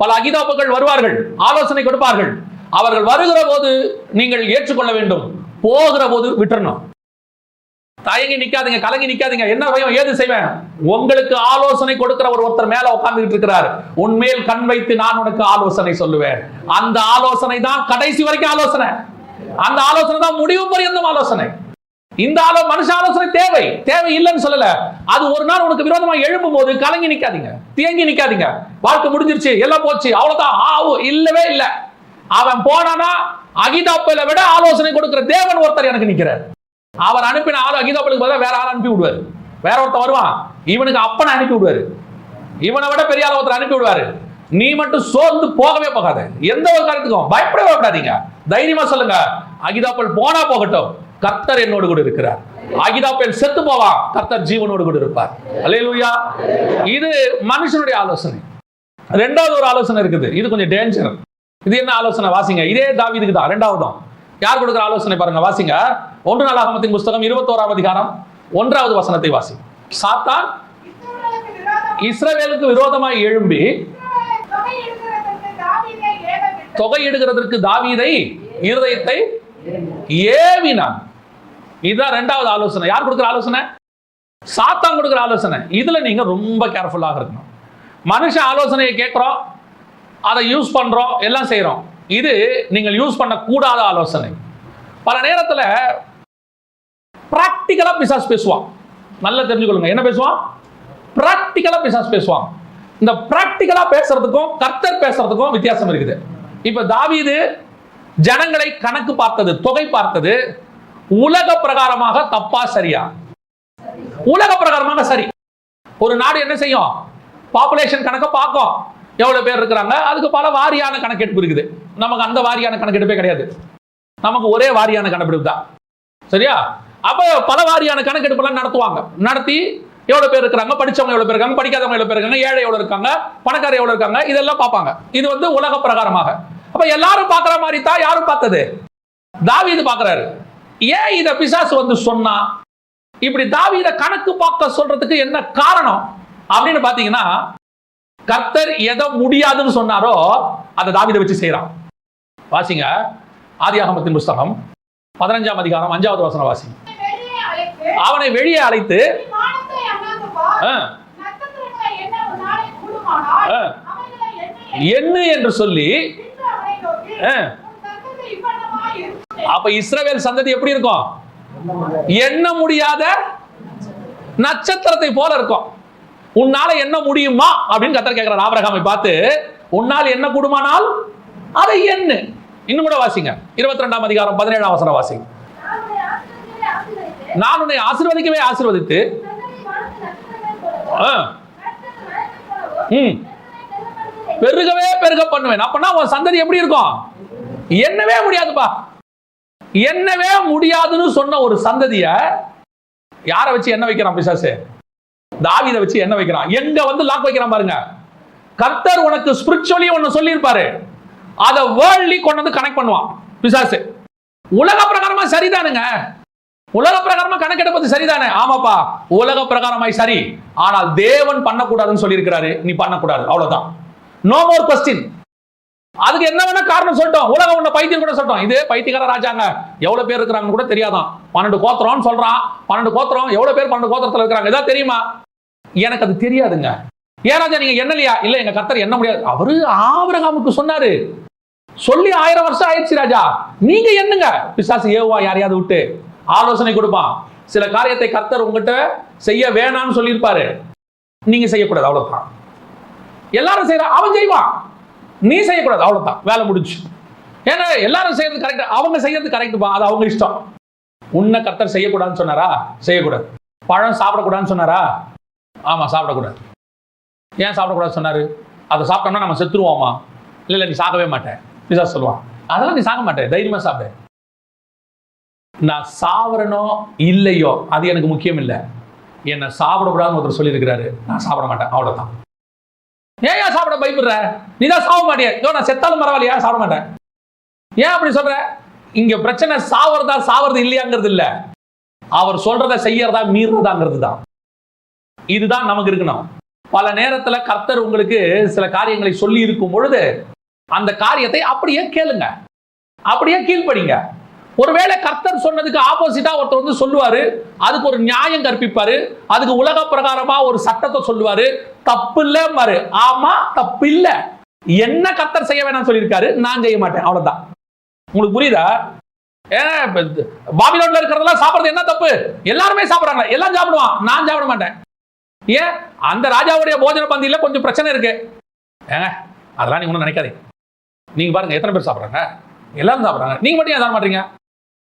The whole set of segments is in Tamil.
பல அகிதாப்புகள் வருவார்கள் ஆலோசனை கொடுப்பார்கள். அவர்கள் வருகிற போது நீங்கள் ஏற்றுக்கொள்ள வேண்டும். போகிற போது விட்டுறணும். தயங்கி நிக்காதீங்க கலங்கி நிக்காதீங்க. என்ன பயம் ஏது செய்வேன்? உங்களுக்கு ஆலோசனை கொடுக்கிற ஒரு ஒருத்தர் மேல உட்கார்ந்துட்டு இருக்கிறார். உன்மேல் கண் வைத்து நான் உனக்கு ஆலோசனை சொல்லுவேன். அந்த ஆலோசனை தான் கடைசி வரைக்கும் ஆலோசனை. அந்த ஆலோசனை தான் முடிவு பரியந்தம் ஆலோசனை. இந்த ஆலோ மனுஷ ஆலோசனை தேவை. தேவை இல்லைன்னு சொல்லல. அது ஒரு நாள் உனக்கு விரோதமா எழும்பும் போது கலங்கி நிக்காதீங்க. தேங்கி நிக்காதீங்க. வாழ்க்கை முடிஞ்சிருச்சு. எல்லாம் போச்சு. அவ்வளவுதான். ஆவு இல்லவே இல்ல. அவன் போனானா அகிதாப்பில விட ஆலோசனை கொடுக்கிற தேவன் ஒருத்தர் எனக்கு நிக்கிறார். அவர் அனுப்பின ஆள் அகிதாப்பலுக்கு பதிலாக வேற ஆள் அனுப்பி விடுவார். வேற ஒருத்தர் வருவான். இவனுக்கு அப்பனை அனுப்பி விடுவாரு. இவனை விட பெரிய ஆள் ஒருத்தர் அனுப்பி விடுவாரு. நீ மட்டும் சோர்ந்து போகவே போகாத. எந்த ஒரு காரணத்துக்கும் பயப்படவே விடாதீங்க தைரியமா சொல்லுங்க. அகிதாப்பல் போனா போகட்டும். கர்த்தர் என்னோடு கூட இருக்கிறார். அகிதாப்பல் செத்து போவான் கர்த்தர் ஜீவனோடு கூட இருப்பார். அலையலூயா இது மனுஷனுடைய ஆலோசனை. ரெண்டாவது ஒரு ஆலோசனை இருக்குது. இது கொஞ்சம் டேஞ்சர் இது என்ன ஆலோசனை? வாசிங்க. இதே தாவிதுக்கு தான். ரெண்டாவதும். யார் கொடுக்குற ஆலோசனை பாருங்க. வாசிங்க. ஒன்று நாளாகமத்தின் புஸ்தகம் இருபத்தோராம் அதிகாரம் ஒன்றாவது வசனத்தை வாசி. சாத்தான் இஸ்ரவேலுக்கு விரோதமாய் எழும்பி தொகையிடுகிறதற்கு தாவீதை இருதயத்தை ஏவினான் இதுதான் ரெண்டாவது ஆலோசனை. யார் கொடுக்குற ஆலோசனை? சாத்தான் கொடுக்குற ஆலோசனை. இதில் நீங்க ரொம்ப கேர்ஃபுல்லாக இருக்கணும். மனுஷ ஆலோசனையை கேட்குறோம் அதை யூஸ் பண்ணுறோம் எல்லாம் செய்கிறோம் இது நீங்கள் யூஸ் பண்ணக்கூடாத ஆலோசனை. பல நேரத்தில் ப்ராக்டிக்கலாக பிசாஸ் பேசுவான். நல்லா தெரிஞ்சுக்கொள்ளுங்க. என்ன பேசுவான்? ப்ராக்டிக்கலாக பிசாஸ் பேசுவான். இந்த ப்ராக்டிக்கலாக பேசுறதுக்கும் கர்த்தர் பேசுறதுக்கும் வித்தியாசம் இருக்குது. இப்போ தாவீது ஜனங்களை கணக்கு பார்த்தது தொகை பார்த்தது உலக பிரகாரமாக தப்பா சரியா? உலக பிரகாரமாக சரி. ஒரு நாடு என்ன செய்யும்? பாப்புலேஷன் கணக்கை பார்க்கும். எவ்வளவு பேர் இருக்கிறாங்க? அதுக்கு பல வாரியான கணக்கெடுப்பு இருக்குது. நமக்கு அந்த வாரியான கணக்கெடுப்பே கிடையாது. நமக்கு ஒரே வாரியான கணக்கெடுப்பு தான். சரியா? அப்ப பல வாரியான கணக்கெடுப்பெல்லாம் நடத்துவாங்க. நடத்தி எவ்வளவு பேர் இருக்கிறாங்க? படிச்சவங்க எவ்வளவு பேர் இருக்காங்க? படிக்காதவங்க எவ்வளவு பேர் இருக்காங்க? ஏழை எவ்வளவு இருக்காங்க? பணக்காரர் எவ்வளவு இருக்காங்க? இதெல்லாம் பார்ப்பாங்க. இது வந்து உலக பிரகாரமாக. அப்ப எல்லாரும் பார்க்குற மாதிரி தான் யாரும் பார்த்தது? தாவி இது பார்க்குறாரு. ஏன் இத பிசாசு வந்து சொன்னா? இப்படி தாவீத கணக்கு பார்க்க சொல்றதுக்கு என்ன காரணம்? அப்படின்னு பாத்தீங்கன்னா கர்த்தர் எதை முடியாதுன்னு சொன்னாரோ அதை தாவீதை வச்சு செய்யறான். வாசிங்க. ஆதியாகமத்தின் புஸ்தகம் பதினஞ்சாம் அதிகாரம் அஞ்சாவது வசனம் வாசிங்க. அவனை வெளியே அழைத்து எண்ணு என்று சொல்லி அப்ப இஸ்ரவேல் சந்ததி எப்படி இருக்கும்? எண்ண முடியாத நட்சத்திரத்தை போல இருக்கும். உன்னால என்ன முடியுமா? அப்படின்னு கத்தர் கேட்கிறார் ஆபரகாமை பார்த்து உன்னால் என்ன கூடுமானால் அதை என்ன இன்னும் கூட வாசிங்க. இருபத்தி ரெண்டாம் அதிகாரம் பதினேழாம் வசனம் வாசிங்க. நான் உன்னை ஆசிர்வதிக்கவே ஆசிர்வதித்து பெருகவே பெருக பண்ணுவேன். அப்பனா உன் சந்ததி எப்படி இருக்கும்? என்னவே முடியாதுப்பா. என்னவே முடியாதுன்னு சொன்ன ஒரு சந்ததிய யாரை வச்சு என்ன வைக்கிறான் பிசாசு? தாவித வச்சு என்ன வைக்கிறான். எங்க வந்து லாக் வைக்கிறான் பாருங்க. கர்த்தர் உனக்கு ஸ்பிரிச்சுவலி ஒன்னு சொல்லியிருப்பாரு. அதை வேர்ல்ட்லி கொண்டு வந்து கனெக்ட் பண்ணுவான். பிசாசு. உலக பிரகாரமா சரிதானுங்க. உலக பிரகாரமா கணக்கெடுப்பது சரிதானே? ஆமாப்பா. உலக பிரகாரமாய் சரி. ஆனால் தேவன் பண்ணக்கூடாதுன்னு சொல்லியிருக்கிறாரு. நீ பண்ணக்கூடாது. அவ்வளவுதான். நோ மோர் கொஸ்டின் அதுக்கு என்ன வேணா காரணம் சொல்லிட்டோம். உலகம் உன்ன பைத்தியம் கூட சொல்லிட்டோம். இது பைத்தியக்கார ராஜாங்க. எவ்வளவு பேர் இருக்கிறாங்கன்னு கூட தெரியாதான். பன்னெண்டு கோத்திரம்னு சொல்றான். பன்னெண்டு கோத்திரம் எவ்வளவு பேர் பன்னெண்டு கோத்திரத்துல இருக்கிறாங்க? இதான் தெரியுமா? எனக்கு அது தெரியாதுங்க. ஏன் நீங்க என்னலையா இல்ல எங்க கத்தர் என்ன முடியாது? அவரு ஆபரகாமுக்கு சொன்னாரு. சொல்லி ஆயிரம் வருஷம் ஆயிடுச்சு ராஜா. நீங்க என்னங்க பிசாசு ஏவா யாரையாவது விட்டு. ஆலோசனை கொடுப்பான். சில காரியத்தை கத்தர் உங்ககிட்ட செய்ய வேணாம்னு சொல்லியிருப்பாரு. நீங்க செய்யக்கூடாது அவ்வளவுதான். எல்லாரும் செய்யற அவன் செய்வான். நீ செய்யக்கூடாது. அவ்வளோதான் வேலை முடிஞ்சு ஏன்னா எல்லாரும் செய்யறது கரெக்ட் அவங்க செய்யறது கரெக்ட்பா அது அவங்க இஷ்டம். உன்னை கர்த்தர் செய்யக்கூடாதுன்னு சொன்னாரா? செய்யக்கூடாது. பழம் சாப்பிடக்கூடாதுன்னு சொன்னாரா? ஆமா சாப்பிடக்கூடாது. ஏன் சாப்பிடக்கூடாது சொன்னார்? அதை சாப்பிட்டோம்னா நம்ம செத்துருவோமா? இல்லை இல்லை நீ சாகவே மாட்டேன் பிசா சொல்லுவான். அதெல்லாம் நீ சாக மாட்டேன் தைரியமாக சாப்பிடு. நான் சாவரனோ இல்லையோ அது எனக்கு முக்கியம் இல்லை. என்னை சாப்பிடக்கூடாதுன்னு ஒருத்தர் சொல்லியிருக்கிறாரு. நான் சாப்பிட மாட்டேன். அவ்வளோதான் ஏன் ஏன் சாப்பிட பயப்படுற? நீ தான் சாக மாட்டியா. யோ நான் செத்தாலும் பரவாயில்லையா சாப்பிட மாட்டேன்? ஏன் அப்படி சொல்ற? இங்க பிரச்சனை சாவறதா சாவறது இல்லையாங்கிறது இல்ல. அவர் சொல்றத செய்யறதா மீறதாங்கிறது தான் இதுதான் நமக்கு இருக்கணும். பல நேரத்துல கர்த்தர் உங்களுக்கு சில காரியங்களை சொல்லி இருக்கும் பொழுது அந்த காரியத்தை அப்படியே கேளுங்க. அப்படியே கீழ்ப்படிங்க. ஒருவேளை கர்த்தர் சொன்னதுக்கு ஆப்போசிட்டா ஒருத்தர் வந்து சொல்லுவாரு அதுக்கு ஒரு நியாயம் கற்பிப்பாரு அதுக்கு உலக பிரகாரமா ஒரு சட்டத்தை சொல்லுவாரு தப்பு இல்ல ஆமா தப்பு இல்ல என்ன கர்த்தர் செய்ய வேணாம்னு சொல்லியிருக்காரு? நான் செய்ய மாட்டேன். அவ்வளவுதான். உங்களுக்கு புரியுதா? ஏன் பாபிலோன்ல இருக்கிறதெல்லாம் சாப்பிடுறது என்ன தப்பு? எல்லாருமே சாப்பிடுறாங்க எல்லாம் சாப்பிடுவான். நான் சாப்பிட மாட்டேன். ஏன் அந்த ராஜாவுடைய போஜன பந்தியில கொஞ்சம் பிரச்சனை இருக்கு. ஏங்க அதெல்லாம் நீங்க ஒன்றும் நினைக்காதீங்க. நீங்க பாருங்க எத்தனை பேர் சாப்பிட்றாங்க? எல்லாரும் சாப்பிட்றாங்க. நீங்க மட்டும் ஏன் சாப்பிட மாட்டீங்க?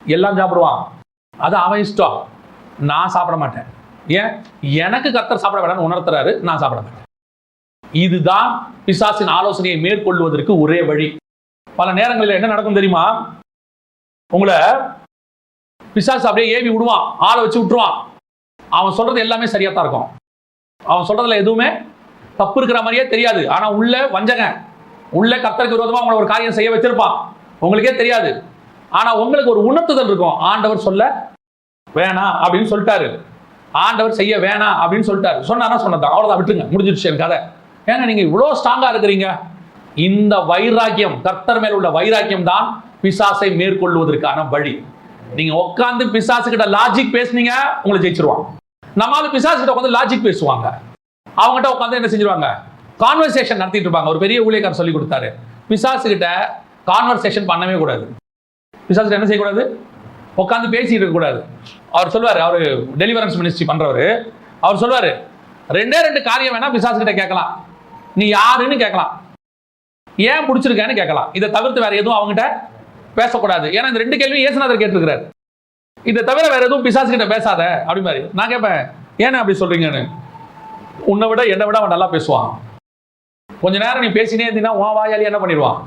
எல்லாம் சாப்பிடுவான். அது அவன் இஷ்டம். நான் சாப்பிட மாட்டேன். ஏன்? எனக்கு கத்தர் சாப்பிட வேணாம்னு உணர்த்துறாரு நான் சாப்பிட மாட்டேன். இதுதான் பிசாசின் ஆலோசனையை மேற்கொள்வதற்கு ஒரே வழி. பல நேரங்களில் என்ன நடக்கும் தெரியுமா? உங்களை பிசாசு அப்படியே ஏவி விடுவான் ஆளை வச்சு விட்டுருவான். அவன் சொல்றது எல்லாமே சரியா தான் இருக்கும். அவன் சொல்றதுல எதுவுமே தப்பு இருக்கிற மாதிரியே தெரியாது. ஆனா உள்ள வஞ்சகன் உள்ள கத்தருக்கு விரோதமா உங்களை ஒரு காரியம் செய்ய வச்சிருப்பான். உங்களுக்கே தெரியாது. ஆனா உங்களுக்கு ஒரு உணர்த்துதல் இருக்கும். ஆண்டவர் சொல்ல வேணாம் அப்படின்னு சொல்லிட்டாரு. ஆண்டவர் செய்ய வேணாம் அப்படின்னு சொல்லிட்டாரு. சொன்னாரா சொன்னதான் அவ்வளவுதான் விட்டுருங்க. முடிஞ்சிருச்சு என் கதை. ஏன்னா நீங்க இவ்வளோ ஸ்ட்ராங்கா இருக்கிறீங்க. இந்த வைராக்கியம் கர்த்தர் மேல் உள்ள வைராக்கியம் தான் பிசாசை மேற்கொள்வதற்கான வழி. நீங்க உட்காந்து பிசாசு கிட்ட லாஜிக் பேசுனீங்க உங்களை ஜெயிச்சிருவான் நம்மளால பிசாசு கிட்ட உட்காந்து லாஜிக் பேசுவாங்க. அவங்ககிட்ட உட்காந்து என்ன செஞ்சிருவாங்க? கான்வர்சேஷன் நடத்திட்டு இருப்பாங்க. ஒரு பெரிய ஊழியக்காரர் சொல்லி கொடுத்தாரு. பிசாசு கிட்ட கான்வர்சேஷன் பண்ணவே கூடாது. பிசாசு என்ன செய்யக்கூடாது? உட்காந்து பேசிட்டு இருக்கக்கூடாது. அவர் சொல்லுவார் அவர் டெலிவரன்ஸ் மினிஸ்ட்ரி பண்ணுறவர் அவர் சொல்வார் ரெண்டே ரெண்டு காரியம் வேணால் பிசாசு கிட்ட கேட்கலாம். நீ யாருன்னு கேட்கலாம். ஏன் பிடிச்சிருக்கேன்னு கேட்கலாம். இதை தவிர்த்து வேற எதுவும் அவங்ககிட்ட பேசக்கூடாது. ஏன்னா இந்த ரெண்டு கேள்வியும் இயேசுநாதர் கேட்டிருக்கிறார். இதை தவிர வேற எதுவும் பிசாசு கிட்ட பேசாத அப்படி மாதிரி. நான் கேட்பேன் ஏன்னா அப்படி சொல்றீங்கன்னு? உன்னை விட என்னை விட அவன் நல்லா பேசுவான். கொஞ்ச நேரம் நீ பேசினே இருந்தீங்கன்னா உன் வாயாலே என்ன பண்ணிடுவான்?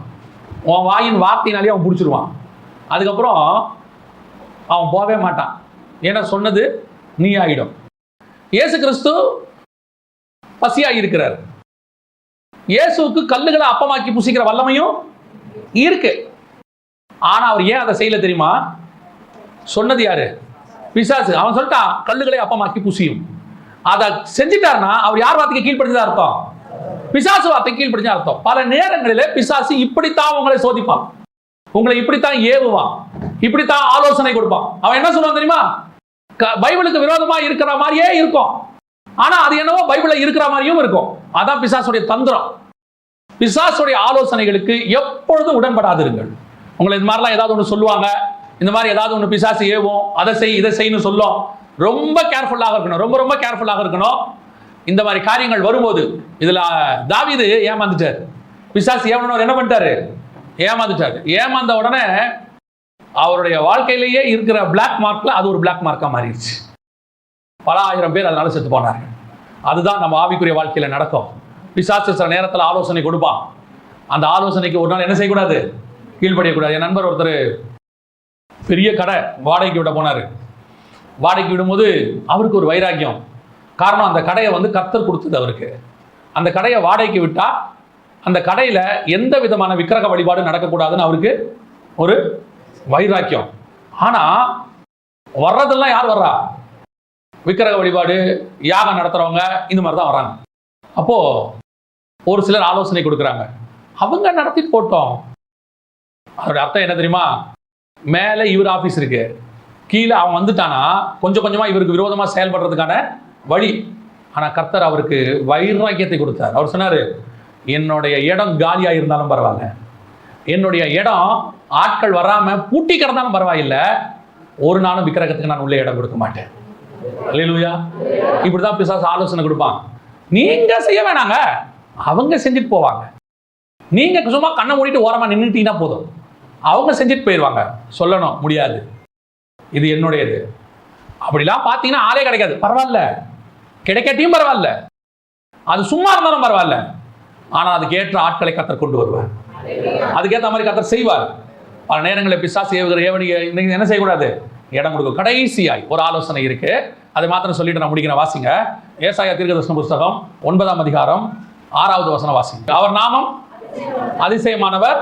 உன் வாயின் வார்த்தையினாலே அவன் பிடிச்சிருவான். அதுக்கப்புறம் அவன் போகவே மாட்டான். ஏன்னா சொன்னது நீ ஆயிடும். இயேசு கிறிஸ்து பசியாக இருக்கிறார். இயேசுவுக்கு கல்லுகளை அப்பமாக்கி புசிக்கிற வல்லமையும் இருக்கு. ஆனா அவர் ஏன் அதை செய்யல தெரியுமா? சொன்னது யாரு? பிசாசு. அவன் சொல்லிட்டான் கல்லுகளை அப்பமாக்கி புசியும். அதை செஞ்சிட்டாருன்னா அவர் யார் வார்த்தைக்கு கீழ்படுத்ததா அர்த்தம்? பிசாசு வார்த்தை கீழ்படிஞ்ச அர்த்தம். பல நேரங்களிலே பிசாசு இப்படித்தான் உங்களை சோதிப்பான். உங்களை இப்படித்தான் ஏவுவான். இப்படித்தான் ஆலோசனை கொடுப்பான். அவன் என்ன சொல்லுவான் தெரியுமா? க- பைபிளுக்கு விரோதமா இருக்கிற மாதிரியே இருக்கும். ஆனா அது என்னவோ பைபிளில் இருக்கிற மாதிரியும் இருக்கும். அதான் பிசாசுடைய தந்திரம். பிசாசுடைய ஆலோசனைகளுக்கு எப்பொழுதும் உடன்படாதிருங்கள். உங்களை இந்த மாதிரிலாம் ஏதாவது ஒன்று சொல்லுவாங்க. இந்த மாதிரி ஏதாவது ஒன்று பிசாசு ஏவும். அதை செய் இதை செய்யணும் சொல்லும். ரொம்ப கேர்ஃபுல்லாக இருக்கணும். ரொம்ப ரொம்ப கேர்ஃபுல்லாக இருக்கணும். இந்த மாதிரி காரியங்கள் வரும்போது இதில் தாவிது ஏமாந்துட்டார். பிசாசு ஏவனவர் என்ன பண்ணிட்டாரு? ஏமாந்துட்டாரு. ஏமாந்த உடனே அவருடைய வாழ்க்கையிலேயே இருக்கிற பிளாக் மார்க்கில் அது ஒரு பிளாக் மார்க்காக மாறிடுச்சு. பல ஆயிரம் பேர் அதனால செத்து போனாங்க அதுதான் நம்ம ஆவிக்குரிய வாழ்க்கையில் நடக்கும். பிசாசு சில நேரத்தில் ஆலோசனை கொடுப்பான். அந்த ஆலோசனைக்கு ஒரு நாள் என்ன செய்யக்கூடாது? கீழ்ப்படியக்கூடாது. என் நண்பர் ஒருத்தர் பெரிய கடை வாடகைக்கு விட போனார். வாடகைக்கு விடும்போது அவருக்கு ஒரு வைராக்கியம். காரணம் அந்த கடையை வந்து கர்த்தர் கொடுத்தது அவருக்கு. அந்த கடையை வாடகைக்கு விட்டால் அந்த கடையில் எந்த விதமான விக்கிரக வழிபாடு நடக்கக்கூடாதுன்னு அவருக்கு ஒரு வைராக்கியம். ஆனால் வர்றதெல்லாம் யார் வர்றா? விக்கிரக வழிபாடு யாகம் நடத்துகிறவங்க இந்த மாதிரி தான் வராங்க அப்போ ஒரு சிலர் ஆலோசனை கொடுக்குறாங்க. அவங்க நடத்தி போட்டோம். அதோட அர்த்தம் என்ன தெரியுமா? மேலே இவர் ஆஃபீஸ் இருக்கு. கீழே அவன் வந்துட்டானா கொஞ்சம் கொஞ்சமாக இவருக்கு விரோதமாக செயல்படுறதுக்கான வழி. ஆனால் கர்த்தர் அவருக்கு வைராக்கியத்தை கொடுத்தார். அவர் சொன்னார் என்னுடைய இடம் காலியாக இருந்தாலும் பரவாயில்ல. என்னுடைய இடம் ஆட்கள் வராமல் பூட்டி கிடந்தாலும் பரவாயில்ல. ஒரு நாளும் விக்கிரகத்துக்கு நான் உள்ளே இடம் கொடுக்க மாட்டேன். இப்படி இப்படிதான் பிசாசு ஆலோசனை கொடுப்பான். நீங்க செய்ய வேணாங்க. அவங்க செஞ்சுட்டு போவாங்க. நீங்க சும்மா கண்ணை மூடிட்டு ஓரமா நின்றுட்டீங்கன்னா போதும். அவங்க செஞ்சுட்டு போயிடுவாங்க சொல்லணும் முடியாது. இது என்னுடையது. அப்படிலாம் பார்த்தீங்கன்னா ஆளே கிடைக்காது. பரவாயில்ல. கிடைக்காட்டியும் பரவாயில்ல. அது சும்மா இருந்தாலும் பரவாயில்ல. ஆனால் அதுக்கேற்ற ஆட்களை கத்தர் கொண்டு வருவார். அதுக்கேற்ற மாதிரி கத்தர் செய்வார். பல நேரங்களில் பிசாசு ஏவுகிற ஏவனியை நீங்க என்ன செய்யக்கூடாது? இடம் கொடுக்கும். கடைசியாய் ஒரு ஆலோசனை இருக்கு. அதை மாத்திரம் சொல்லிட்டு நான் முடிக்கிறேன். வாசிங்க. ஏசாய தீர்க்கதர்சன புஸ்தகம் ஒன்பதாம் அதிகாரம் ஆறாவது வசனம் வாசிங்க. அவர் நாமம் அதிசயமானவர்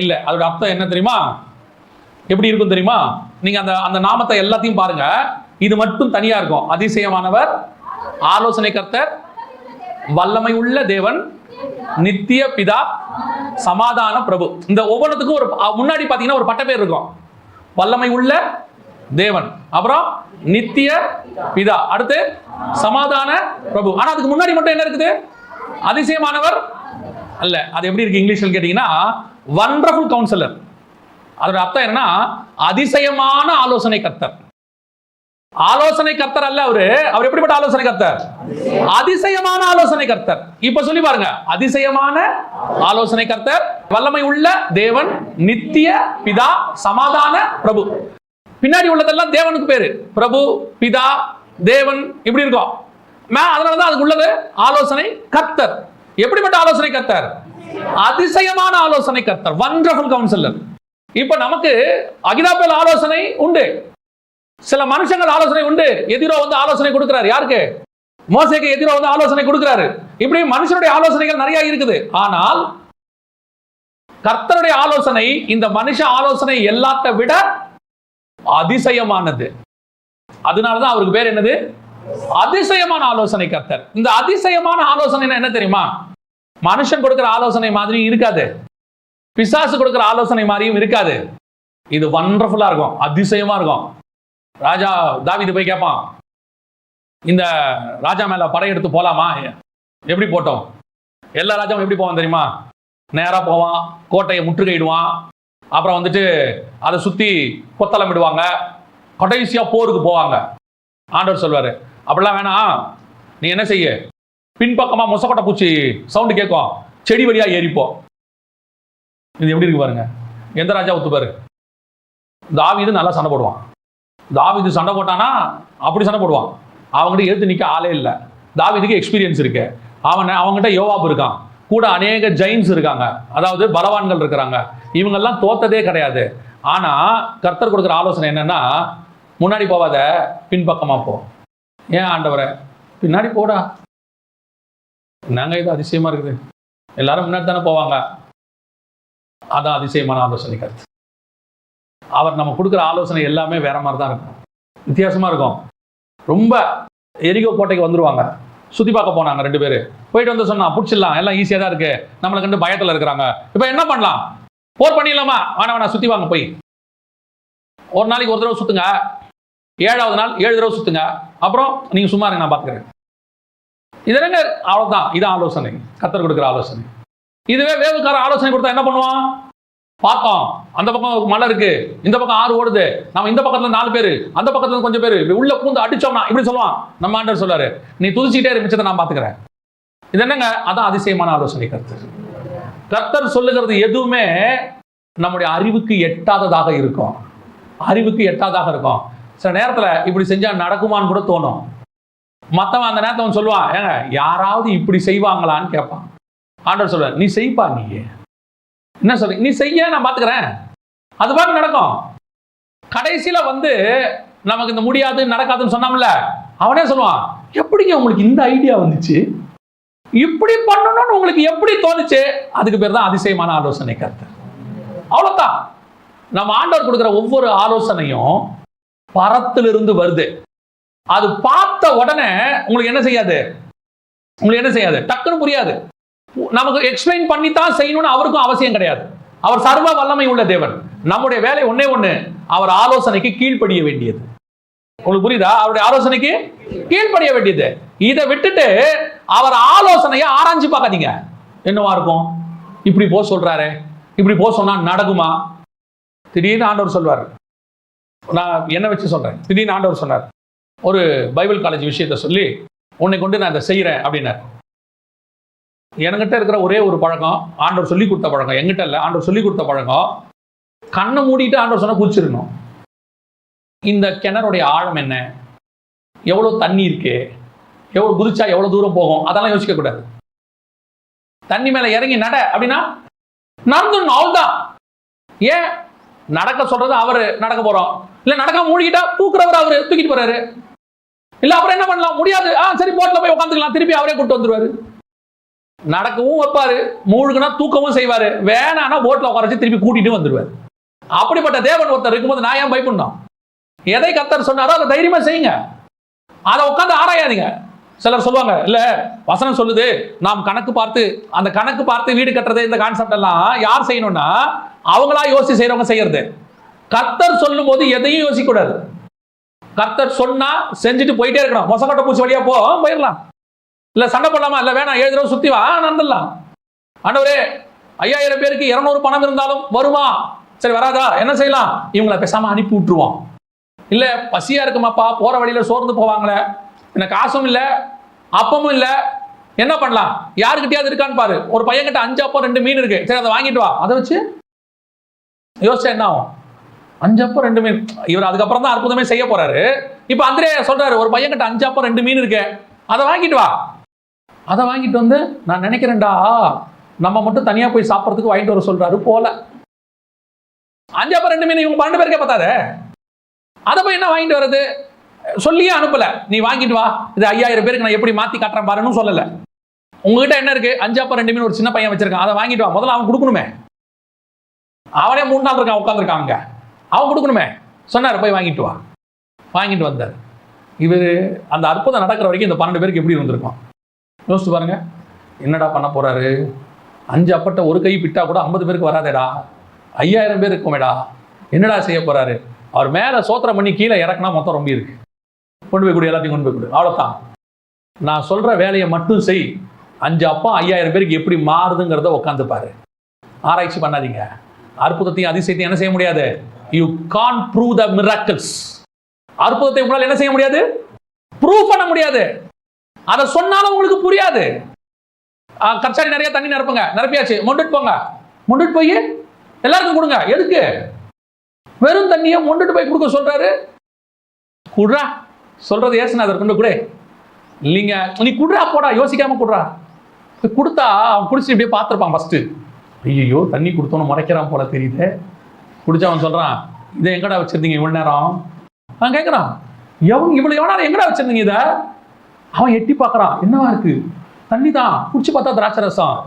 இல்லை. அதோட அர்த்தம் என்ன தெரியுமா? எப்படி இருக்கும் தெரியுமா? நீங்க அந்த அந்த நாமத்தை எல்லாத்தையும் பாருங்க. இது மட்டும் தனியா இருக்கும். அதிசயமானவர் ஆலோசனை கர்த்தர் வல்லமை உள்ள தேவன் நித்திய பிதா சமாதான பிரபு. இந்த ஒவ்வொன்றுத்துக்கும் ஒரு முன்னாடி பார்த்தீங்கன்னா ஒரு பட்ட பேர் இருக்கும். வல்லமை உள்ள தேவன். அப்புறம் நித்திய பிதா. அடுத்து சமாதான பிரபு. ஆனா அதுக்கு முன்னாடி மட்டும் என்ன இருக்குது? அதிசயமானவர் அல்ல. அது எப்படி இருக்கு இங்கிலீஷ்ல கேட்டீங்கன்னா வண்டர்ஃபுல் கவுன்சிலர் அதோட அர்த்தம் என்னன்னா அதிசயமான ஆலோசனை கர்த்தர் ஆலோசனை கர்த்தர் அல்ல அவரு. அவர் எப்படிப்பட்ட ஆலோசனை கர்த்தர் அதிசயமான ஆலோசனை கர்த்தர் இப்ப சொல்லி பாருங்க. அதிசயமான ஆலோசனை கர்த்தர் வல்லமை உள்ள தேவன் நித்திய பிதா சமாதான பிரபு. பின்னாடி உள்ளதெல்லாம் தேவனுக்கு பேரு. பிரபு பிதா தேவன் இப்படி இருக்கும். மே- அதனாலதான் அதுக்கு உள்ளது ஆலோசனை கர்த்தர் எப்படிப்பட்ட ஆலோசனை கர்த்தர் அதிசயமான ஆலோசனை கர்த்தர் வண்டர்ஃபுல் கவுன்சிலர் இப்ப நமக்கு அகிதாபேல் ஆலோசனை உண்டு. சில மனுஷங்கள் ஆலோசனை உண்டு. எதிரோ வந்து ஆலோசனை கொடுக்கிறார். யாருக்கு? மோசைக்கு எதிரோ வந்து ஆலோசனை கொடுக்கிறாரு. இப்படி மனுஷனுடைய ஆலோசனைகள் நிறைய இருக்குது. ஆனால் கர்த்தருடைய ஆலோசனை இந்த மனுஷ ஆலோசனை எல்லாத்த விட அதிசயமானது. அதனாலதான் அவருக்கு பேர் என்னது? அதிசயமான ஆலோசனை கர்த்தர். இந்த அதிசயமான ஆலோசனை என்ன தெரியுமா? மனுஷன் கொடுக்கிற ஆலோசனை மாதிரியும் இருக்காது. பிசாசு கொடுக்கிற ஆலோசனை மாதிரியும் இருக்காது. இது வண்டர்ஃபுல்லா இருக்கும். அதிசயமா இருக்கும். ராஜா தாவிது போய் கேட்பான் இந்த ராஜா மேலே படையெடுத்து போகலாமா எப்படி போட்டோம்? எல்லா ராஜாவும் எப்படி போவான் தெரியுமா? நேராக போவான் கோட்டையை முற்றுகையிடுவான். அப்புறம் வந்துட்டு அதை சுற்றி கொத்தளம் விடுவாங்க கடைசியாக போருக்கு போவாங்க. ஆண்டவர் சொல்வார் அப்படிலாம் வேணாம் நீ என்ன செய்ய? பின்பக்கமாக மொசக்கொட்டை பூச்சி சவுண்டு கேட்கும். செடி வழியாக ஏறிப்போம் இது எப்படி இருக்கு பாருங்க. எந்த ராஜா ஒத்து தாவி இது நல்லா சண்டை போடுவான். தாவிது சண்டை போட்டானா? அப்படி சண்டை போடுவான். அவங்ககிட்ட எழுத்து நிற்க ஆளே இல்லை. தாவிதுக்கு எக்ஸ்பீரியன்ஸ் இருக்கு. அவன் அவங்ககிட்ட யோவாப் இருக்கான். கூட அநேக ஜெயின்ஸ் இருக்காங்க. அதாவது பலவான்கள் இருக்கிறாங்க. இவங்கெல்லாம் தோத்ததே கிடையாது. ஆனால் கர்த்தர் கொடுக்குற ஆலோசனை என்னென்னா முன்னாடி போவாத பின்பக்கமாக போ. ஏன் ஆண்டவரை? பின்னாடி போடா. நாங்கள் இது அதிசயமாக இருக்குது? எல்லாரும் முன்னாடி தானே போவாங்க. அதான் அதிசயமான ஆலோசனை கருத்து. அவர் நம்ம கொடுக்குற ஆலோசனை எல்லாமே வேற மாதிரி தான் இருக்கும். வித்தியாசமாக இருக்கும். ரொம்ப எரிகோ கோட்டைக்கு வந்துடுவாங்க சுற்றி பார்க்க போனாங்க ரெண்டு பேர். போயிட்டு வந்து சொன்னா பிடிச்சிடலாம் எல்லாம் ஈஸியாக தான் இருக்குது நம்மளை கண்டு பயத்தில் இருக்கிறாங்க. இப்போ என்ன பண்ணலாம்? போர் பண்ணிடலாமா? வேணா வேணா சுற்றி வாங்க போய். ஒரு நாளைக்கு ஒரு தடவை சுத்துங்க. ஏழாவது நாள் ஏழு தடவை சுத்துங்க. அப்புறம் நீங்கள் சும்மா இருங்க நான் பார்த்துக்கிறேன் இது என்னங்க? அவ்வளவுதான். இது ஆலோசனை. கத்தர் கொடுக்குற ஆலோசனை. இதுவே வேவுக்கார ஆலோசனை கொடுத்தா என்ன பண்ணுவான்? பார்த்தோம். அந்த பக்கம் மலை இருக்கு. இந்த பக்கம் ஆறு ஓடுது. நம்ம இந்த பக்கத்துல நாலு பேரு. அந்த பக்கத்துல கொஞ்சம் பேரு. உள்ள பூந்து அடிச்சோம்னா இப்படி சொல்லுவான். நம்ம ஆண்டர் சொல்லாரு நீ துதிச்சுட்டே இருந்துச்சதை நான் பாத்துக்கிறேன் இது என்னங்க? அதான் அதிசயமான ஆலோசனை கர்த்தர் கர்த்தர் சொல்லுகிறது எதுவுமே நம்முடைய அறிவுக்கு எட்டாததாக இருக்கும். அறிவுக்கு எட்டாததாக இருக்கும். சில நேரத்துல இப்படி செஞ்சா நடக்குமான்னு கூட தோணும். மற்றவன் அந்த நேரத்தை அவன் சொல்லுவான் ஏங்க யாராவது இப்படி செய்வாங்களான்னு கேட்பான். ஆண்டர் சொல்றார் நீ செய்ப்பா நீ என்ன சொல்றீங்க நீ செய்ய நான் பார்த்துக்கிறேன் அது பாட்டு நடக்கும். கடைசியில் வந்து நமக்கு இந்த முடியாது நடக்காதுன்னு சொன்னோம்ல அவனே சொல்லுவான் எப்படிங்க உங்களுக்கு இந்த ஐடியா வந்துச்சு? இப்படி பண்ணணும்னு உங்களுக்கு எப்படி தோணுச்சு? அதுக்கு பேர் தான் அதிசயமான ஆலோசனை கருத்து. அவ்வளோதான் நம்ம ஆண்டவர் கொடுக்குற ஒவ்வொரு ஆலோசனையும் பரத்திலிருந்து வருது. அது பார்த்த உடனே உங்களுக்கு என்ன செய்யாது? உங்களுக்கு என்ன செய்யாது? டக்குன்னு புரியாது. நமக்கு எக்ஸ்பிளைன் பண்ணி தான் செய்யணும்னு அவருக்கும் அவசியம் கிடையாது. அவர் சர்வ வல்லமை உள்ள தேவன். நம்முடைய வேலை ஒன்னே ஒண்ணு அவர் ஆலோசனைக்கு கீழ்ப்படிய வேண்டியது. உங்களுக்கு புரியுதா? அவருடைய ஆலோசனைக்கு கீழ்ப்படிய வேண்டியது. இதை விட்டுட்டு அவர் ஆலோசனையை ஆராய்ஞ்சு பார்க்காதீங்க. என்னவா இருக்கும்? இப்படி போ சொல்றாரு. இப்படி போ சொன்னா நடக்குமா? திடீர்னு ஆண்டவர் சொல்வார். நான் என்ன வச்சு சொல்றேன்? திடீர்னு ஆண்டவர் சொன்னார். ஒரு பைபிள் காலேஜ் விஷயத்தை சொல்லி உன்னை கொண்டு நான் இதை செய்கிறேன் அப்படின்னார். என்கிட்ட இருக்கிற ஒரே ஒரு பழக்கம் ஆண்டவர் சொல்லி கொடுத்த பழக்கம். எங்கிட்ட இல்லை ஆண்டவர் சொல்லி கொடுத்த பழக்கம் கண்ணை மூடிட்டு ஆண்டவர் சொன்னால் குதிச்சிருக்கணும் இந்த கிணறுடைய ஆழம் என்ன? எவ்வளோ தண்ணி இருக்கு? எவ்வளோ குதிச்சா எவ்வளோ தூரம் போகும்? அதெல்லாம் யோசிக்க கூடாது. தண்ணி மேலே இறங்கி நட அப்படின்னா நடந்துடணும் அவ்வளவுதான். ஏன்? நடக்க சொல்றது அவரு நடக்க போறோம். இல்ல நடக்க மூழ்கிட்டா தூக்குறவர் அவரு தூக்கிட்டு போறாரு. இல்ல அப்புறம் என்ன பண்ணலாம்? முடியாது. ஆ சரி போட்ல போய் உட்காந்துக்கலாம். திருப்பி அவரே கூட்டு வந்துருவாரு. நடக்கவும் வைப்பாரு மூழ்குனா தூக்கவும் செய்வாரு. வேணானா போட்ல உட்கார வச்சு திருப்பி கூட்டிட்டு வந்துடுவார் அப்படிப்பட்ட தேவன் ஒருத்தர் இருக்கும்போது நான் ஏன் பயப்படணும்? எதை கத்தர் சொன்னாரோ அதை தைரியமா செய்யுங்க. அதை உட்காந்து ஆராயாதீங்க. சிலர் சொல்லுவாங்க இல்ல வசனம் சொல்லுது. நாம் கணக்கு பார்த்து அந்த கணக்கு பார்த்து வீடு கட்டுறது இந்த கான்செப்ட் எல்லாம் யார் செய்யணும்னா அவங்களா யோசிச்சு செய்யறவங்க செய்யறது. கத்தர் சொல்லும் போது எதையும் யோசிக்க கூடாது கர்த்தர் சொன்னா செஞ்சுட்டு போயிட்டே இருக்கணும். மொசக்கொட்டை பூச்சி வழியா போ போயிடலாம். இல்லை சண்டை போடலாமா? இல்லை வேணாம் ஏழு தடவை சுற்றி வா. நடந்துடலாம். ஆண்டவரே ஐயாயிரம் பேருக்கு இரநூறு பணம் இருந்தாலும் வருமா? சரி வராதா? என்ன செய்யலாம்? இவங்களை பேசாமல் அனுப்பி விட்டுருவோம். இல்லை பசியாக இருக்குமாப்பா? போகிற வழியில் சோர்ந்து போவாங்களே. எனக்கு காசும் இல்லை அப்பமும் இல்லை. என்ன பண்ணலாம்? யாருக்கிட்டையாவது இருக்கான்னு பாரு. ஒரு பையன்கிட்ட அஞ்சு அப்போ ரெண்டு மீன் இருக்கு. சரி அதை வாங்கிட்டு வா. அதை வச்சு யோசிச்சா என்ன ஆகும்? அஞ்சு அப்போ ரெண்டு மீன். இவர் அதுக்கப்புறம் தான் அற்புதமே செய்ய போறாரு. இப்போ அந்திரே சொல்றாரு ஒரு பையன்கிட்ட அஞ்சு அப்போ ரெண்டு மீன் இருக்கு. அதை வாங்கிட்டு வா. அதை வாங்கிட்டு வந்து நான் நினைக்கிறேன்டா நம்ம மட்டும் தனியாக போய் சாப்பிட்றதுக்கு வாங்கிட்டு வர சொல்கிறாரு போல. அஞ்சு அப்பம் ரெண்டு மீன் இவங்க பன்னெண்டு பேருக்கே பார்த்தாதே அதை போய் என்ன வாங்கிட்டு வர்றது? சொல்லியே அனுப்பல. நீ வாங்கிட்டு வா. இது ஐயாயிரம் பேருக்கு நான் எப்படி மாற்றி காட்டுறேன் பாருன்னு சொல்லலை. உங்ககிட்ட என்ன இருக்கு? அஞ்சு ரெண்டு மீன் ஒரு சின்ன பையன் வச்சிருக்கான். அதை வாங்கிட்டு வா. முதல்ல அவன் கொடுக்கணுமே. அவனே மூணு நாள் இருக்கான் உட்காந்துருக்காங்க அவன் கொடுக்கணுமே. சொன்னார் போய் வாங்கிட்டு வா. வாங்கிட்டு வந்தார். இவர் அந்த அற்புதம் நடக்கிற வரைக்கும் இந்த பன்னெண்டு பேருக்கு எப்படி இருந்திருக்கும்? யோசிச்சு பாருங்க. என்னடா பண்ண போறாரு? அஞ்சு அப்பட்ட ஒரு கை பிட்டா கூட ஐம்பது பேருக்கு வராதேடா. ஐயாயிரம் பேர் இருக்குமேடா. என்னடா செய்ய போறாரு? அவர் மேலே சோத்திரம் பண்ணி கீழே இறக்குனா மொத்தம் ரொம்ப இருக்கு. கொண்டு போய் கொடு எல்லாத்தையும் கொண்டு போய் கொடு. அவ்வளோதான் நான் சொல்ற வேலையை மட்டும் செய். அஞ்சு அப்பா ஐயாயிரம் பேருக்கு எப்படி மாறுதுங்கிறத உட்காந்துப்பாரு ஆராய்ச்சி பண்ணாதீங்க. அற்புதத்தையும் அதிசயத்தையும் என்ன செய்ய முடியாது? You can prove the miracles அற்புதத்தை உங்களால் என்ன செய்ய முடியாது? ப்ரூவ் பண்ண முடியாது. அதை சொன்னாலும் உங்களுக்கு புரியாது. ஆ, கச்சாரி நிறைய தண்ணி நிரப்புங்க. நிரப்பியாச்சு. மொண்டுட்டு போங்க. மொண்டுட்டு போய் எல்லாருக்கும் கொடுங்க. எதுக்கு? வெறும் தண்ணியை மொண்டுட்டு போய் கொடுக்க சொல்றாரு. குடுறா. சொல்றது ஏசுனாதர் கொண்டு கூட. இல்லைங்க. நீ குடுறா போடா. யோசிக்காம குடுறா. கொடுத்தா அவன் குடிச்சு இப்படியே பார்த்துருப்பான் ஃபஸ்ட்டு ஐயோ தண்ணி கொடுத்தோன்னு முறைக்கிறான் போல தெரியுது. குடிச்சவன் சொல்கிறான் இதை எங்கடா வச்சுருந்தீங்க இவ்வளோ நேரம்? நான் கேட்குறான் எவன் இவ்வளோ எவனா எங்கடா வச்சுருந்தீங்க இதை? அவன் எட்டி பார்க்குறான். என்னவா இருக்கு? தண்ணி தான் குடிச்சு பார்த்தா திராட்சை ரசம்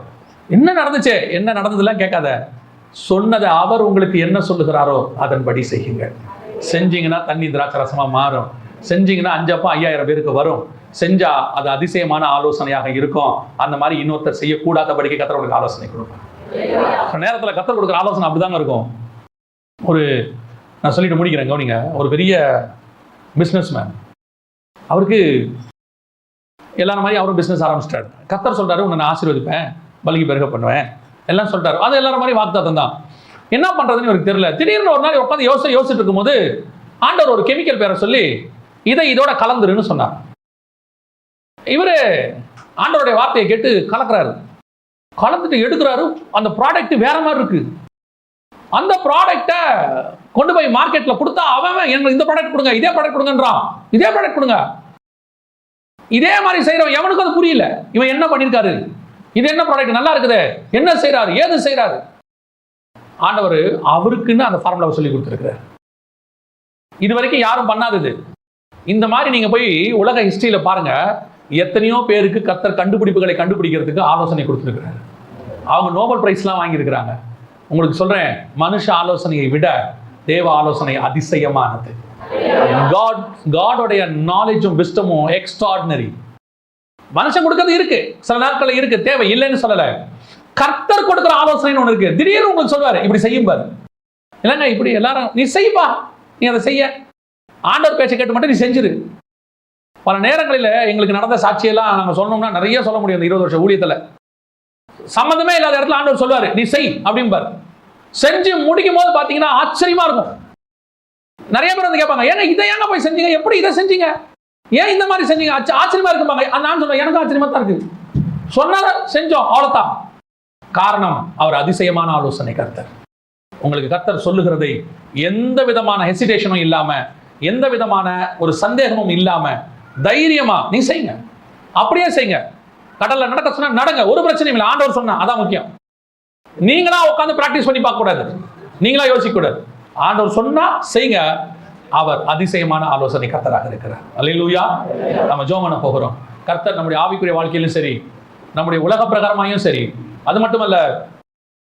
என்ன நடந்துச்சு? என்ன நடந்ததுலாம் கேட்காத. சொன்னதை அவர் உங்களுக்கு என்ன சொல்லுகிறாரோ அதன்படி செய்யுங்க செஞ்சீங்கன்னா தண்ணி திராட்சை ரசமாக மாறும். செஞ்சீங்கன்னா அஞ்சப்பா ஐயாயிரம் பேருக்கு வரும். செஞ்சா அது அதிசயமான ஆலோசனையாக இருக்கும். அந்த மாதிரி இன்னொருத்தர் செய்யக்கூடாதபடிக்கு கத்தர் உங்களுக்கு ஆலோசனை கொடுக்கும் நேரத்தில் கத்தர் கொடுக்குற ஆலோசனை அப்படிதாங்க இருக்கும். ஒரு நான் சொல்லிட்டு முடிக்கிறேன் கவனிங்க. ஒரு பெரிய பிஸ்னஸ் மேன் அவருக்கு எல்லாரும் மாதிரி அவரும் பிஸ்னஸ் ஆரம்பிச்சிட்டாரு. கத்தர் சொல்கிறாரு உன்னை நான் ஆசீர்வதிப்பேன் பலிக்கு பெருக பண்ணுவேன். எல்லாம் சொல்லிட்டாரு அது எல்லாரும் மாதிரி வாக்குத்தாத்தம் தான். என்ன பண்ணுறதுன்னு இவருக்கு தெரியல. திடீர்னு ஒரு நாள் உட்காந்து யோசிச்சு யோசிச்சுட்டு இருக்கும்போது ஆண்டவர் ஒரு கெமிக்கல் பேரை சொல்லி இதை இதோட கலந்துருன்னு சொன்னார். இவரு ஆண்டவருடைய வார்த்தையை கேட்டு கலக்குறாரு. கலந்துட்டு எடுக்கிறாரு. அந்த ப்ராடக்ட் வேற மாதிரி இருக்கு. அந்த ப்ராடக்ட்டை கொண்டு போய் மார்க்கெட்டில் கொடுத்தா அவன் அவன் இந்த ப்ராடக்ட் கொடுங்க இதே ப்ராடக்ட் கொடுங்கன்றான். இதே ப்ராடக்ட் கொடுங்க. இதே மாதிரி செய்கிறவன் எவனுக்கும் அது புரியல. இவன் என்ன பண்ணியிருக்காரு இது என்ன ப்ராடக்ட் நல்லா இருக்குது. என்ன செய்கிறாரு ஏது செய்கிறாரு ஆண்டவர் அவருக்குன்னு அந்த ஃபார்முலாவை சொல்லி கொடுத்துருக்குறாரு. இது வரைக்கும் யாரும் பண்ணாதது. இந்த மாதிரி நீங்கள் போய் உலக ஹிஸ்ட்ரியில் பாருங்கள் எத்தனையோ பேருக்கு கத்தர் கண்டுபிடிப்புகளை கண்டுபிடிக்கிறதுக்கு ஆலோசனை கொடுத்துருக்குறாரு. அவங்க நோபல் ப்ரைஸ்லாம் வாங்கியிருக்கிறாங்க. உங்களுக்கு சொல்கிறேன் மனுஷ ஆலோசனையை விட தேவ ஆலோசனை அதிசயமானது. காட் காடோடைய நாலேஜும் விஸ்டமும் எக்ஸ்ட்ராடினரி மனுஷன் கொடுக்கறது இருக்கு. சில நாட்கள்ல இருக்கு. தேவை இல்லைன்னு சொல்லல. கர்த்தர் கொடுக்குற ஆலோசனைன்னு ஒன்று இருக்கு. திடீர்னு உங்களுக்கு சொல்வாரு இப்படி செய்யும் பாரு. இல்லைங்க இப்படி எல்லாரும் நீ செய்ப்பா நீ அதை செய்ய. ஆண்டவர் பேச்சை கேட்டு மட்டும் நீ செஞ்சிரு. பல நேரங்களில் எங்களுக்கு நடந்த சாட்சியெல்லாம் நாங்கள் சொன்னோம்னா நிறைய சொல்ல முடியும் இந்த இருபது வருஷம் ஊழியத்தில். சம்மந்தமே இல்லாத இடத்துல ஆண்டவர் சொல்லுவாரு நீ செய் அப்படிம்பார். செஞ்சு முடிக்கும் போது பார்த்தீங்கன்னா ஆச்சரியமா இருக்கும். நிறைய பேர் வந்து கேட்பாங்க ஏன்னா இதை ஏங்க போய் செஞ்சீங்க? எப்படி இதை செஞ்சீங்க? ஏன் இந்த மாதிரி செஞ்சீங்க? ஆச்சரியமா இருக்குப்பாங்க நான் சொல்றேன் எனக்கு ஆச்சரியமா தான் இருக்கு. சொன்னத செஞ்சோம் அவ்வளோதான் காரணம் அவர் அதிசயமான ஆலோசனை கர்த்தர். உங்களுக்கு கர்த்தர் சொல்லுகிறதை எந்த விதமான ஹெசிடேஷனும் இல்லாம எந்த விதமான ஒரு சந்தேகமும் இல்லாம தைரியமா நீ செய்யுங்க. அப்படியே செய்யுங்க. கடல்ல நடக்க சொன்னா நடங்க. ஒரு பிரச்சனையும் இல்லை. ஆண்டவர் சொன்னா அதான் முக்கியம். நீங்களா உட்காந்து பிராக்டிஸ் பண்ணி பார்க்க கூடாது நீங்களா யோசிக்க கூடாது ஆண்டவர் சொன்னா செய்யுங்க அவர் அதிசயமான ஆலோசனை கர்த்தராக இருக்கிறார். அல்லா நம்ம ஜோமன போகிறோம். கர்த்தர் நம்முடைய ஆவிக்குரிய வாழ்க்கையிலும் சரி நம்முடைய உலக பிரகாரமாயும் சரி அது மட்டுமல்ல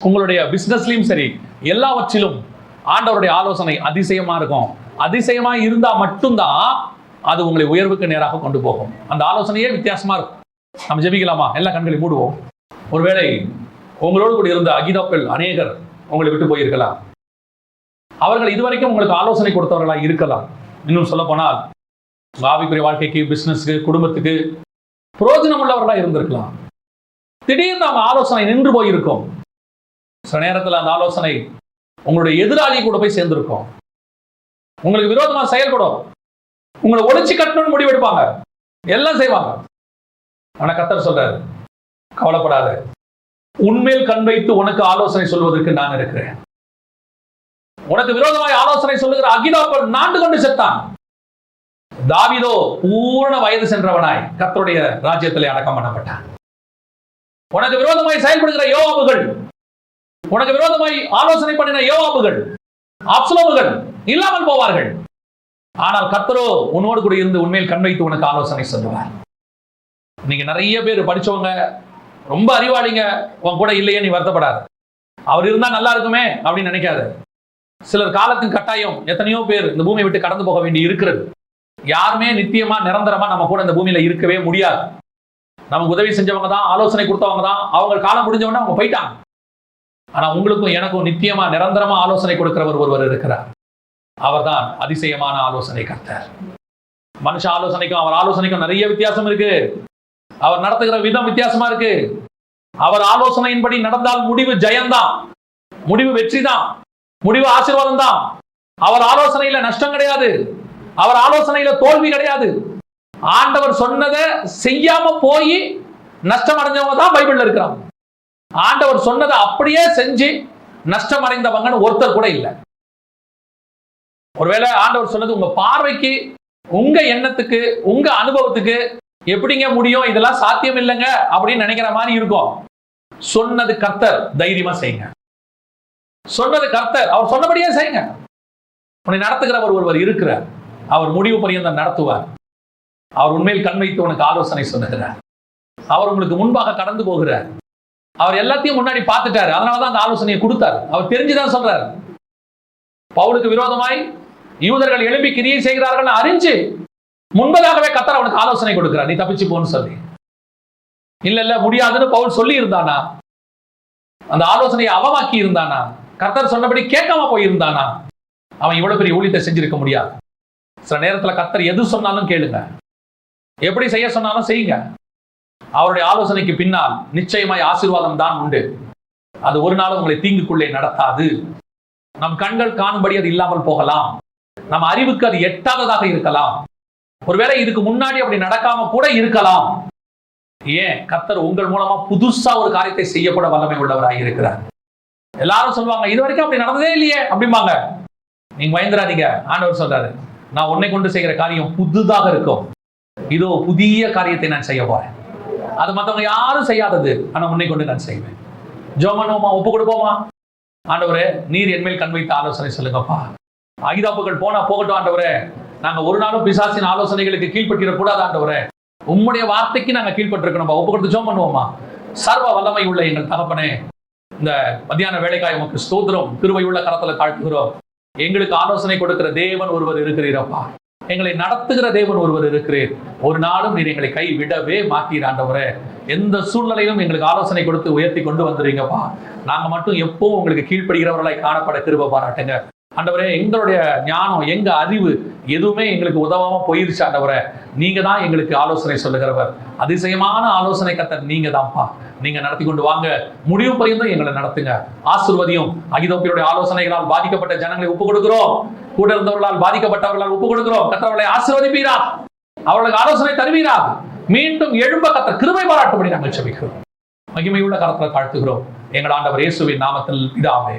உங்களுடைய பிஸ்னஸ்லையும் சரி எல்லாவற்றிலும் ஆண்டவருடைய ஆலோசனை அதிசயமா இருக்கும். அதிசயமா இருந்தா மட்டும்தான் அது உங்களை உயர்வுக்கு நேராக கொண்டு போகும். அந்த ஆலோசனையே வித்தியாசமா இருக்கும். நம்ம ஜெபிக்கலாமா? எல்லா கண்களையும் மூடுவோம். ஒருவேளை உங்களோடு கூட இருந்த அகிதாக்கள் அநேகர் உங்களை விட்டு போயிருக்கலாம். அவர்கள் இதுவரைக்கும் உங்களுக்கு ஆலோசனை கொடுத்தவர்களாக இருக்கலாம். இன்னும் சொல்ல போனால் ஆவிக்குரிய வாழ்க்கைக்கு பிஸ்னஸ்க்கு குடும்பத்துக்கு பிரயோஜனம் உள்ளவர்களாக இருந்திருக்கலாம். திடீர்னு அவங்க ஆலோசனை நின்று போயிருக்கும். சில நேரத்தில் அந்த ஆலோசனை உங்களுடைய எதிராளி கூட போய் சேர்ந்திருக்கும். உங்களுக்கு விரோதமாக செயல்படும். உங்களை ஒழிச்சு கட்டணும்னு முடிவெடுப்பாங்க எல்லாம் செய்வாங்க. ஆனால் கத்தர் சொல்றாரு கவலைப்படாத. உண்மையில் கண் வைத்து உனக்கு ஆலோசனை சொல்வதற்கு நான் இருக்கிறேன். உனக்கு விரோதமாய் ஆலோசனை சொல்லுகிற அகிதாப்பல் நாண்டு கொண்டு செத்தான். தாவிதோ பூரண வயது சென்றவனாய் கத்தருடைய ராஜ்யத்திலே அடக்கம் பண்ணப்பட்டான். உனக்கு விரோதமாய் செயல்படுகிற யோவாபுகள் உனக்கு விரோதமாய் ஆலோசனை பண்ணின யோவாபுகள் அப்சலோமுகள் இல்லாமல் போவார்கள். ஆனால் கத்தரோ உன்னோடு கூட இருந்து உண்மையில் கண் வைத்து உனக்கு ஆலோசனை சொல்லுவார். நீங்க நிறைய பேர் படிச்சவங்க ரொம்ப அறிவாளிங்க உன் கூட இல்லையே நீ வருத்தப்படாது. அவர் இருந்தா நல்லா இருக்குமே அப்படின்னு நினைக்காது. சிலர் காலத்தின் கட்டாயம் எத்தனையோ பேர் இந்த பூமியை விட்டு கடந்து போக வேண்டி இருக்கிறது. யாருமே நித்தியமா நிரந்தரமா நம்ம கூட இந்த பூமியில இருக்கவே முடியாது. நமக்கு உதவி செஞ்சவங்க தான் ஆலோசனை கொடுத்தவங்க தான். அவங்க காலம் முடிஞ்சவொடனே அவங்க போயிட்டாங்க. ஆனா உங்களுக்கும் எனக்கும் நித்தியமா நிரந்தரமா ஆலோசனை கொடுக்கிறவர் ஒருவர் இருக்கிறார். அவர்தான் அதிசயமான ஆலோசனை கர்த்தர். மனுஷ ஆலோசனைக்கும் அவர் ஆலோசனைக்கும் நிறைய வித்தியாசம் இருக்கு. அவர் நடத்துகிற விதம் வித்தியாசமா இருக்கு. அவர் ஆலோசனையின்படி நடந்தால் முடிவு ஜெயம்தான் முடிவு வெற்றி தான் முடிவு ஆசீர்வாதம் தான் அவர் ஆலோசனையில நஷ்டம் கிடையாது. அவர் ஆலோசனையில தோல்வி கிடையாது. ஆண்டவர் சொன்னதை செய்யாம போய் நஷ்டம் அடைஞ்சவங்க தான் பைபிள்ல இருக்கிறாங்க. ஆண்டவர் சொன்னதை அப்படியே செஞ்சு நஷ்டம் அடைந்தவங்கன்னு ஒருத்தர் கூட இல்லை. ஒருவேளை ஆண்டவர் சொன்னது உங்க பார்வைக்கு உங்க எண்ணத்துக்கு உங்க அனுபவத்துக்கு எப்படிங்க முடியும்? இதெல்லாம் சாத்தியம் இல்லைங்க அப்படின்னு நினைக்கிற மாதிரி இருக்கும். சொன்னது கர்த்தர் தைரியமா செய்யுங்க. சொன்னது கர்த்தர். அவர் சொன்னபடியே செய்யுங்க. உன்னை நடத்துகிறவர் ஒருவர் இருக்கிறார். அவர் முடிவு பரியந்தம் நடத்துவார். அவர் உண்மையில் கண் வைத்து உனக்கு ஆலோசனை சொல்லுகிறார். அவர் உங்களுக்கு முன்பாக கடந்து போகிறார். அவர் எல்லாத்தையும் முன்னாடி பார்த்துட்டாரு. அதனாலதான் அந்த ஆலோசனையை கொடுத்தார். அவர் தெரிஞ்சுதான் சொல்றாரு. பவுலுக்கு விரோதமாய் யூதர்கள் எழுப்பி கிரியை செய்கிறார்கள் அறிஞ்சு முன்பதாகவே கத்தர் அவனுக்கு ஆலோசனை கொடுக்கிறார். நீ தப்பிச்சு போன்னு சொல்லி. இல்ல இல்ல முடியாதுன்னு பவுல் சொல்லி இருந்தானா அந்த ஆலோசனையை அவமாக்கி இருந்தானா கர்த்தர் சொன்னபடி கேட்காம போயிருந்தானா? அவன் இவ்வளவு பெரிய ஊழியத்தை செஞ்சிருக்க முடியாது. சில நேரத்தில் கர்த்தர் எது சொன்னாலும் கேளுங்க. எப்படி செய்ய சொன்னாலும் செய்யுங்க. அவருடைய ஆலோசனைக்கு பின்னால் நிச்சயமாய் ஆசீர்வாதம் தான் உண்டு. அது ஒரு நாளும் உங்களை தீங்குக்குள்ளே நடத்தாது. நம் கண்கள் காணும்படி அது இல்லாமல் போகலாம். நம்ம அறிவுக்கு அது எட்டாததாக இருக்கலாம். ஒருவேளை இதுக்கு முன்னாடி அப்படி நடக்காம கூட இருக்கலாம். ஏன்? கத்தர் உங்கள் மூலமா புதுசா ஒரு காரியத்தை செய்யக்கூட வல்லமை உள்ளவராக இருக்கிறார். எல்லாரும் சொல்லுவாங்க இது வரைக்கும் அப்படி நடந்ததே இல்லையே அப்படிம்பாங்க. நீங்க பயந்துராதீங்க. ஆண்டவர் சொல்றாரு நான் உன்னை கொண்டு செய்கிற காரியம் புதுதாக இருக்கும். இதோ புதிய காரியத்தை நான் செய்ய போறேன். அது மற்றவங்க யாரும் செய்யாதது ஆனால் உன்னை கொண்டு நான் செய்வேன். ஜோமனோமா ஒப்பு கொடுப்போமா? ஆண்டவரே நீர் என்மேல் கண் வைத்த ஆலோசனை சொல்லுங்கப்பா. ஆயுதாப்புகள் போனா போகட்டும் ஆண்டவரே. நாங்க ஒரு நாளும் பிசாசின் ஆலோசனைகளுக்கு கீழ்பட்டிட கூடாது ஆண்டவரே. உம்முடைய வார்த்தைக்கு நாங்க கீழ்ப்பட்டிருக்கணும்பா. ஒப்பு கொடுத்து ஜோம் பண்ணுவோமா சர்வ வல்லமை உள்ள எங்கள் தகப்பனே. இந்த மத்தியான வேலைக்காய் உமக்கு ஸ்தோத்திரம். கிருபை உள்ள கரத்துல தாழ்த்துகிறோம். எங்களுக்கு ஆலோசனை கொடுக்கிற தேவன் ஒருவர் இருக்கிறீரப்பா. எங்களை நடத்துகிற தேவன் ஒருவர் இருக்கிறீர். ஒரு நாளும் நீர் எங்களை கை விடவே மாட்டீர் ஆண்டவரே. எந்த சூழ்நிலையிலும் எங்களுக்கு ஆலோசனை கொடுத்து உயர்த்தி கொண்டு வந்துடுறீங்கப்பா நாங்க மட்டும் எப்பவும் உங்களுக்கு கீழ்ப்படுகிறவர்களாய் காணப்பட கிருப பாராட்டுங்க. ஆண்டவரே எங்களுடைய ஞானம் எங்க அறிவு எதுவுமே எங்களுக்கு உதவாம போயிருச்சு ஆண்டவரே. நீங்க தான் எங்களுக்கு ஆலோசனை சொல்லுகிறவர். அதிசயமான ஆலோசனை கத்தர் நீங்க தான்ப்பா. நீங்க நடத்தி கொண்டு வாங்க. முடிவு பரியந்தம் எங்களை நடத்துங்க. ஆசிர்வதியும். அகிதோப்பியருடைய ஆலோசனைகளால் பாதிக்கப்பட்ட ஜனங்களை ஒப்பு கொடுக்கிறோம். கூட இருந்தவர்களால் பாதிக்கப்பட்டவர்களால் ஒப்பு கொடுக்கிறோம். கத்தவர்களை ஆசிர்வதிப்பீரா அவர்களுக்கு ஆலோசனை தருவீரா மீண்டும் எழும்ப கத்த கிருபை பாராட்டும்படி நாங்கள் செபிக்கிறோம். மகிமையுள்ள கரத்தில் தாழ்த்துகிறோம். எங்கள் ஆண்டவர் இயேசுவின் நாமத்தில் இதாமே.